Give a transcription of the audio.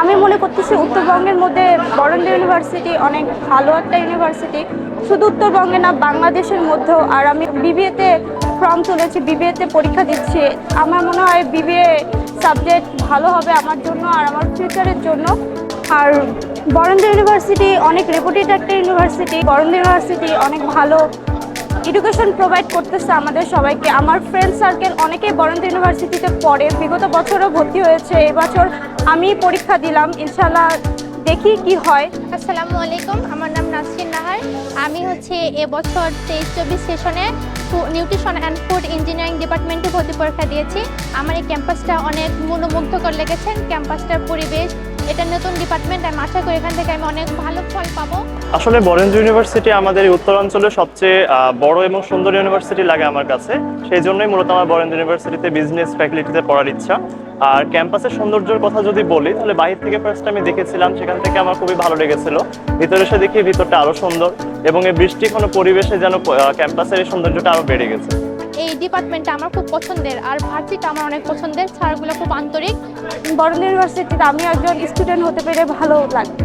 আমি মনে করতেছি উত্তরবঙ্গের মধ্যে বরেন্দ্র ইউনিভার্সিটি অনেক ভালো একটা ইউনিভার্সিটি। শুধু উত্তরবঙ্গে না, বাংলাদেশের মধ্যেও। আর আমি বিবিএতে ফর্ম তুলেছি, বিবিএতে পরীক্ষা দিচ্ছি। আমার মনে হয় বিবিএ সাবজেক্ট ভালো হবে আমার জন্য আর আমার ফিউচারের জন্য। আর বরেন্দ্র ইউনিভার্সিটি অনেক রেপুটেড একটা ইউনিভার্সিটি। বরেন্দ্র ইউনিভার্সিটি অনেক ভালো এডুকেশন প্রোভাইড করতেছে আমাদের সবাইকে। আমার ফ্রেন্ড সার্কেল অনেকেই বরেন্দ্র ইউনিভার্সিটিতে পড়ে। বিগত বছরও ভর্তি হয়েছে। এবছর আমি পরীক্ষা দিলাম। ইনশাল্লাহ দেখি কি হয়। আসসালামু আলাইকুম। আমার নাম নাসরিন নাহার। আমি হচ্ছে এবছর তেইশ চব্বিশ সেশনে নিউট্রিশন অ্যান্ড ফুড ইঞ্জিনিয়ারিং ডিপার্টমেন্টে ভর্তি পরীক্ষা দিয়েছি। আমার এই ক্যাম্পাসটা অনেক মনোমুগ্ধকর লেগেছে। ক্যাম্পাসটার পরিবেশ এটা নতুন ডিপার্টমেন্ট আমি আশা করি এখান থেকে আমি অনেক ভালো ফল পাবো। আসলে বরেন্দ্র ইউনিভার্সিটি আমাদের উত্তরাঞ্চলের সবচেয়ে বড় এবং সুন্দর ইউনিভার্সিটি লাগে আমার কাছে। সেই জন্যই মূলত আমার বরেন্দ্র ইউনিভার্সিটিতে বিজনেস ফ্যাকাল্টিতে পড়ার ইচ্ছা। আর ক্যাম্পাসের সৌন্দর্যের কথা যদি বলি, তাহলে বাহির থেকে ফার্স্ট আমি দেখেছিলাম, সেখান থেকে আমার খুবই ভালো লেগেছিল। ভিতরে এসে দেখি ভিতরটা আরও সুন্দর এবং এই বৃষ্টি কোনো পরিবেশে যেন ক্যাম্পাসের এই সৌন্দর্যটা আরও বেড়ে গেছে। এই ডিপার্টমেন্টটা আমার খুব পছন্দের আর ভার্সিটা আমার অনেক পছন্দের, স্যারগুলো খুব আন্তরিক। বড় ইউনিভার্সিটিতে আমি একজন স্টুডেন্ট হতে পেরে ভালো লাগবে।